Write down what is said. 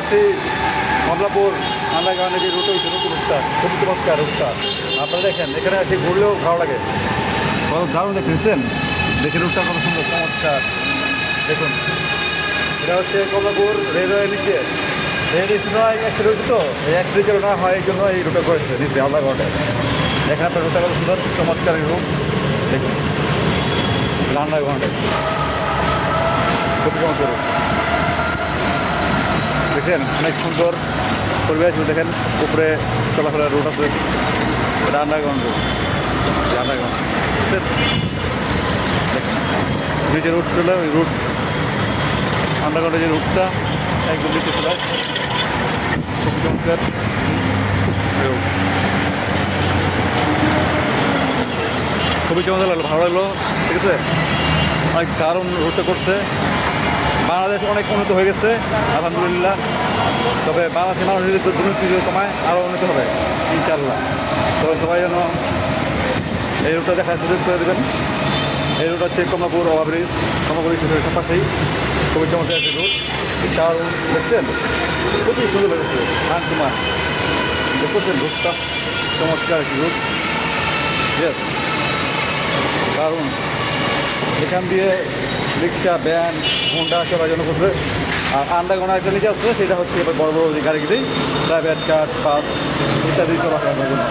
আছি কমলাপুর আন্ডারগ্রাউন্ডে যে রুটে হয়েছে নতুন রুটটা খুবই চমৎকার রুটটা আপনারা দেখেন, এখানে এসে ঘুরলেও ভালো লাগে। কত দারুণ দেখতেছেন দেখে রুটটা কত সুন্দর, চমৎকার। দেখুন, এটা হচ্ছে কমলাপুর রেলওয়ের নিচে। রেল স্টেশন অ্যাক্সিডেন্ট হয়েছে তো, এই এক অ্যাক্সিডেন্ট না হয়, এই জন্য এই রুটটা করেছে, নিচে আন্ডারগ্রাউন্ডে এখানে আপনার রুটটা কত সুন্দর, চমৎকার এই রুট। দেখুন আন্ডারগ্রাউন্ডে খুবই চমৎকার রুট। দেখছেন অনেক সুন্দর পরিবেশ দেখেন উপরে চলাফেরার রুট আছে। এটা আন্ডারগ্রাউন্ড রুট আন্ডারগ্রাউন্ড দেখেন রুট চলে, ওই রুট আন্ডারগ্রাউন্ডের যে রুটটা একদম নিচে চলে খুব খুবই চমৎকার লাগল, ভালো লাগল, ঠিক আছে? অনেক দারুণ রুটটা করছে। বাংলাদেশ অনেক উন্নত হয়ে গেছে, আলহামদুলিল্লাহ। তবে বাংলাদেশের মানুষ যদি দুর্নীতি কমায় আরও উন্নত হবে ইনশাল্লাহ তো সবাই যেন এই রুটটা দেখার সুযোগ করে দেবেন। এই রুট হচ্ছে কমলাপুর ওভার ব্রিজ, কমলাপুর স্টেশনের পাশেই খুবই চমৎকার একটি রুট। দারুণ দেখছেন? খুবই সুন্দর লেগেছে খান কুমার দেখছেন রুটটা? চমৎকার একটি রুট। দারুণ। এখান দিয়ে রিক্সা, ভ্যান হোন্ডা জন্য করছে আর আন্ডারগ্রাউন্ড একটা নিচে আসছে, সেটা হচ্ছে এবার বড় বড় গাড়িগুলি প্রাইভেট কার বাস ইত্যাদি সব জন্য।